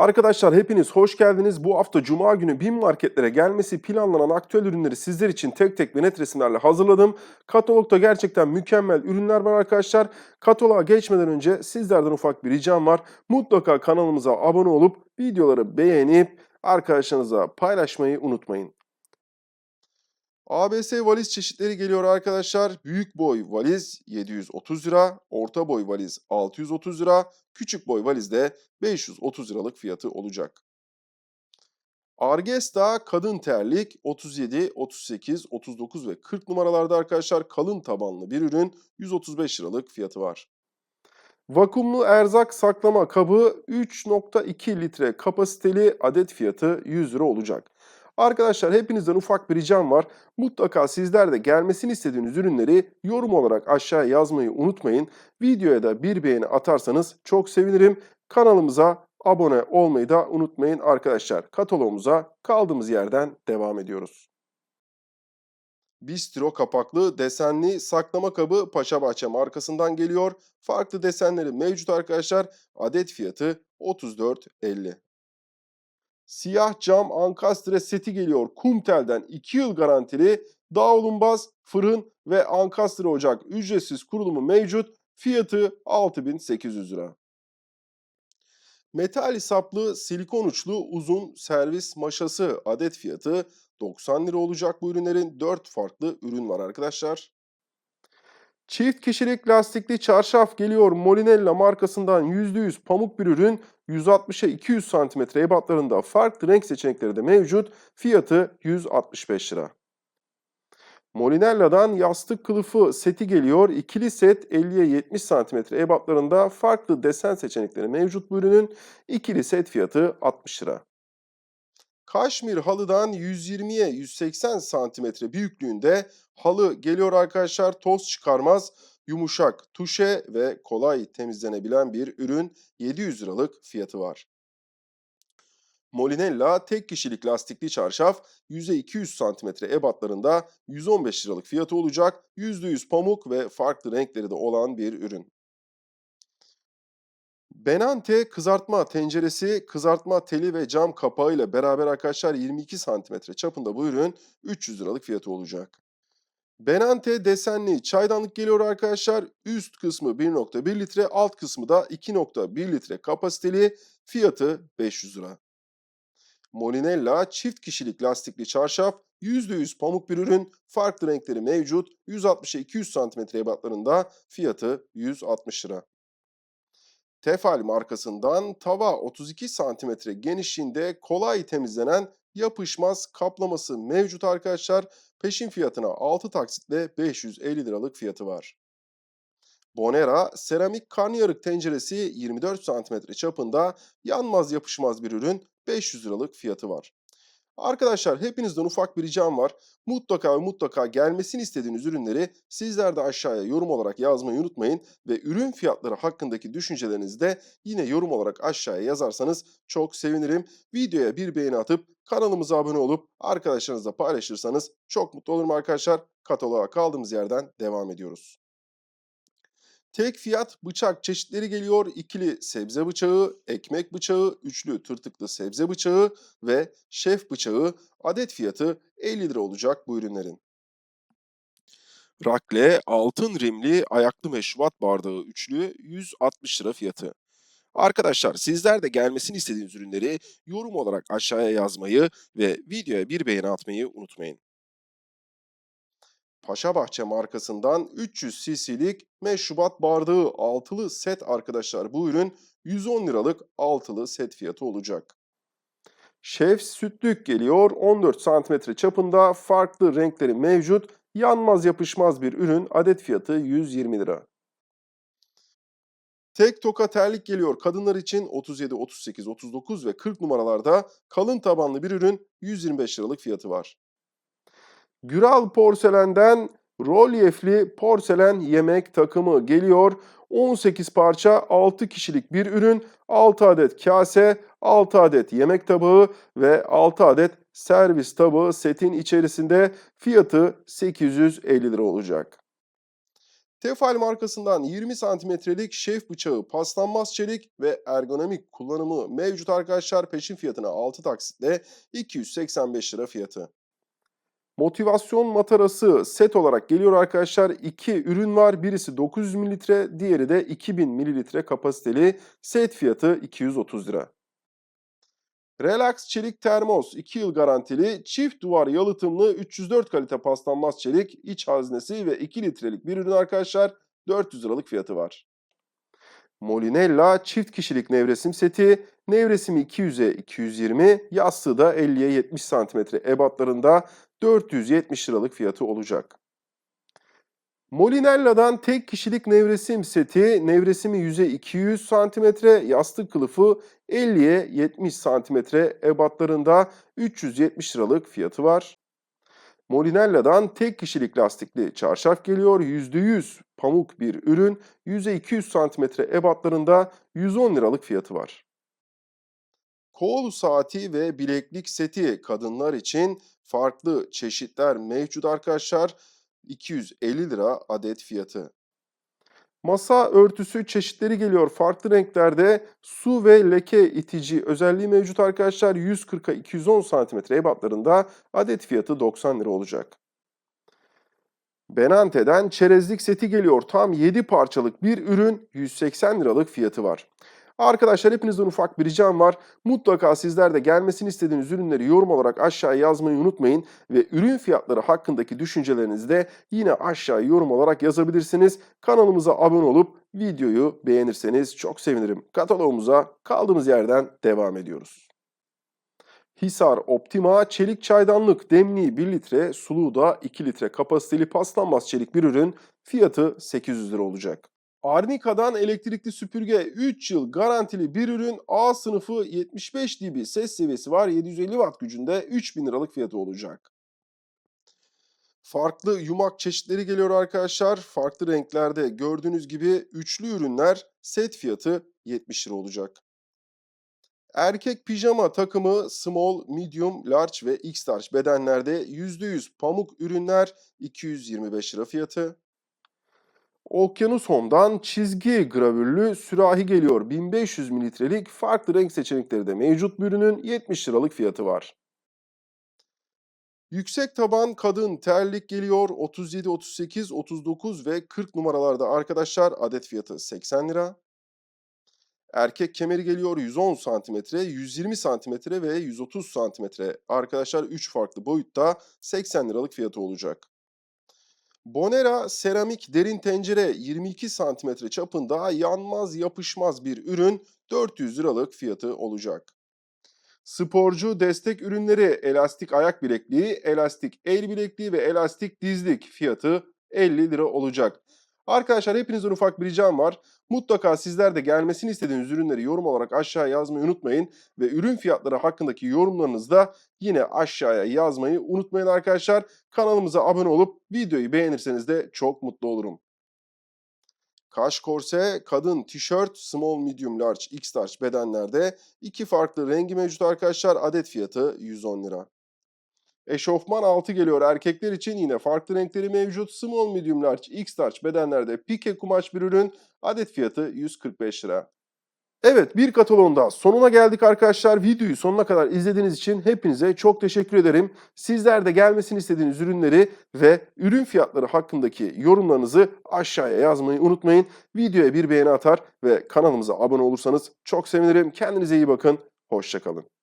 Arkadaşlar hepiniz hoş geldiniz. Bu hafta Cuma günü BİM marketlere gelmesi planlanan aktüel ürünleri sizler için tek tek ve net resimlerle hazırladım. Katalogda gerçekten mükemmel ürünler var arkadaşlar. Kataloğa geçmeden önce sizlerden ufak bir ricam var. Mutlaka kanalımıza abone olup videoları beğenip arkadaşlarınıza paylaşmayı unutmayın. ABS valiz çeşitleri geliyor arkadaşlar. Büyük boy valiz 730 lira, orta boy valiz 630 lira, küçük boy valiz de 530 liralık fiyatı olacak. Argesta kadın terlik 37, 38, 39 ve 40 numaralarda arkadaşlar kalın tabanlı bir ürün 135 liralık fiyatı var. Vakumlu erzak saklama kabı 3.2 litre kapasiteli adet fiyatı 100 lira olacak. Arkadaşlar hepinizden ufak bir ricam var. Mutlaka sizler de gelmesini istediğiniz ürünleri yorum olarak aşağıya yazmayı unutmayın. Videoya da bir beğeni atarsanız çok sevinirim. Kanalımıza abone olmayı da unutmayın arkadaşlar. Kataloğumuza kaldığımız yerden devam ediyoruz. Bistro kapaklı desenli saklama kabı Paşabahçe markasından geliyor. Farklı desenleri mevcut arkadaşlar. Adet fiyatı 34.50. Siyah cam ankastre seti geliyor. Kumtel'den 2 yıl garantili dağılımbaz fırın ve ankastre ocak ücretsiz kurulumu mevcut. Fiyatı 6800 lira. Metal saplı silikon uçlu uzun servis maşası adet fiyatı 90 lira olacak bu ürünlerin 4 farklı ürün var arkadaşlar. Çift kişilik lastikli çarşaf geliyor Molinella markasından %100 pamuk bir ürün 160'a 200 cm ebatlarında farklı renk seçenekleri de mevcut. Fiyatı 165 lira. Molinella'dan yastık kılıfı seti geliyor. İkili set 50'ye 70 cm ebatlarında farklı desen seçenekleri mevcut bu ürünün. İkili set fiyatı 60 lira. Kaşmir halıdan 120'ye 180 santimetre büyüklüğünde halı geliyor arkadaşlar. Toz çıkarmaz, yumuşak, tuşe ve kolay temizlenebilen bir ürün. 700 liralık fiyatı var. Molinella tek kişilik lastikli çarşaf 100'e 200 santimetre ebatlarında 115 liralık fiyatı olacak. %100 pamuk ve farklı renkleri de olan bir ürün. Benante kızartma tenceresi, kızartma teli ve cam kapağı ile beraber arkadaşlar 22 santimetre çapında bu ürün 300 liralık fiyatı olacak. Benante desenli çaydanlık geliyor arkadaşlar. Üst kısmı 1.1 litre, alt kısmı da 2.1 litre kapasiteli. Fiyatı 500 lira. Molinella çift kişilik lastikli çarşaf, %100 pamuk bir ürün, farklı renkleri mevcut. 160'a 200 cm ebatlarında fiyatı 160 lira. Tefal markasından tava 32 cm genişliğinde kolay temizlenen yapışmaz kaplaması mevcut arkadaşlar. Peşin fiyatına 6 taksitle 550 liralık fiyatı var. Bonera seramik karnıyarık tenceresi 24 cm çapında yanmaz yapışmaz bir ürün 500 liralık fiyatı var. Arkadaşlar hepinizden ufak bir ricam var. Mutlaka ve mutlaka gelmesini istediğiniz ürünleri sizler de aşağıya yorum olarak yazmayı unutmayın. Ve ürün fiyatları hakkındaki düşüncelerinizi de yine yorum olarak aşağıya yazarsanız çok sevinirim. Videoya bir beğeni atıp kanalımıza abone olup arkadaşlarınızla paylaşırsanız çok mutlu olurum arkadaşlar. Kataloğa kaldığımız yerden devam ediyoruz. Tek fiyat bıçak çeşitleri geliyor. İkili sebze bıçağı, ekmek bıçağı, üçlü tırtıklı sebze bıçağı ve şef bıçağı adet fiyatı 50 lira olacak bu ürünlerin. Rakle altın rimli ayaklı meşrubat bardağı üçlü 160 lira fiyatı. Arkadaşlar sizler de gelmesini istediğiniz ürünleri yorum olarak aşağıya yazmayı ve videoya bir beğeni atmayı unutmayın. Paşabahçe markasından 300 cc'lik meşrubat bardağı altılı set arkadaşlar. Bu ürün 110 liralık altılı set fiyatı olacak. Şef sütlük geliyor. 14 santimetre çapında farklı renkleri mevcut. Yanmaz yapışmaz bir ürün. Adet fiyatı 120 lira. Tek toka terlik geliyor kadınlar için 37, 38, 39 ve 40 numaralarda kalın tabanlı bir ürün 125 liralık fiyatı var. Güral porselenden rolyefli porselen yemek takımı geliyor. 18 parça 6 kişilik bir ürün, 6 adet kase, 6 adet yemek tabağı ve 6 adet servis tabağı setin içerisinde fiyatı 850 lira olacak. Tefal markasından 20 santimetrelik şef bıçağı paslanmaz çelik ve ergonomik kullanımı mevcut arkadaşlar. Peşin fiyatına 6 taksitle 285 lira fiyatı. Motivasyon matarası set olarak geliyor arkadaşlar. İki ürün var. Birisi 900 mililitre, diğeri de 2000 mililitre kapasiteli. Set fiyatı 230 lira. Relax çelik termos 2 yıl garantili, çift duvar yalıtımlı 304 kalite paslanmaz çelik, iç haznesi ve 2 litrelik bir ürün arkadaşlar. 400 liralık fiyatı var. Molinella çift kişilik nevresim seti, nevresimi 200'e 220, yastığı da 50'ye 70 cm ebatlarında 470 liralık fiyatı olacak. Molinella'dan tek kişilik nevresim seti, nevresimi 100'e 200 cm, yastık kılıfı 50'ye 70 cm ebatlarında 370 liralık fiyatı var. Molinella'dan tek kişilik lastikli çarşaf geliyor. %100 pamuk bir ürün. 100'e 200 cm ebatlarında 110 liralık fiyatı var. Kol saati ve bileklik seti kadınlar için farklı çeşitler mevcut arkadaşlar. 250 lira adet fiyatı. Masa örtüsü çeşitleri geliyor farklı renklerde. Su ve leke itici özelliği mevcut arkadaşlar. 140'a 210 cm ebatlarında adet fiyatı 90 lira olacak. Benante'den çerezlik seti geliyor. Tam 7 parçalık bir ürün 180 liralık fiyatı var. Arkadaşlar hepinizden ufak bir ricam var. Mutlaka sizler de gelmesini istediğiniz ürünleri yorum olarak aşağıya yazmayı unutmayın. Ve ürün fiyatları hakkındaki düşüncelerinizi de yine aşağıya yorum olarak yazabilirsiniz. Kanalımıza abone olup videoyu beğenirseniz çok sevinirim. Katalogumuza kaldığımız yerden devam ediyoruz. Hisar Optima çelik çaydanlık demliği 1 litre, suluğu da 2 litre kapasiteli paslanmaz çelik bir ürün fiyatı 800 lira olacak. Arnica'dan elektrikli süpürge 3 yıl garantili bir ürün A sınıfı 75 dB ses seviyesi var 750 watt gücünde 3000 liralık fiyatı olacak. Farklı yumak çeşitleri geliyor arkadaşlar. Farklı renklerde gördüğünüz gibi üçlü ürünler set fiyatı 70 lira olacak. Erkek pijama takımı small, medium, large ve x large bedenlerde %100 pamuk ürünler 225 lira fiyatı. Okyanus Home'dan çizgi gravürlü sürahi geliyor. 1500 mililitrelik farklı renk seçenekleri de mevcut bir ürünün 70 liralık fiyatı var. Yüksek taban kadın terlik geliyor. 37, 38, 39 ve 40 numaralarda arkadaşlar adet fiyatı 80 lira. Erkek kemeri geliyor 110 cm, 120 cm ve 130 cm. Arkadaşlar 3 farklı boyutta 80 liralık fiyatı olacak. Bonera seramik derin tencere 22 cm çapında yanmaz yapışmaz bir ürün 400 liralık fiyatı olacak. Sporcu destek ürünleri elastik ayak bilekliği, elastik el bilekliği ve elastik dizlik fiyatı 50 lira olacak. Arkadaşlar hepinizden ufak bir ricam var. Mutlaka sizler de gelmesini istediğiniz ürünleri yorum olarak aşağıya yazmayı unutmayın. Ve ürün fiyatları hakkındaki yorumlarınızı da yine aşağıya yazmayı unutmayın arkadaşlar. Kanalımıza abone olup videoyu beğenirseniz de çok mutlu olurum. Kaş korse, kadın tişört, small, medium, large, x large bedenlerde iki farklı rengi mevcut arkadaşlar. Adet fiyatı 110 lira. Eşofman altı geliyor erkekler için yine farklı renkleri mevcut. Small, medium, large, x large bedenlerde pike kumaş bir ürün. Adet fiyatı 145 lira. Evet bir kataloğun daha sonuna geldik arkadaşlar. Videoyu sonuna kadar izlediğiniz için hepinize çok teşekkür ederim. Sizler de gelmesini istediğiniz ürünleri ve ürün fiyatları hakkındaki yorumlarınızı aşağıya yazmayı unutmayın. Videoya bir beğeni atar ve kanalımıza abone olursanız çok sevinirim. Kendinize iyi bakın. Hoşçakalın.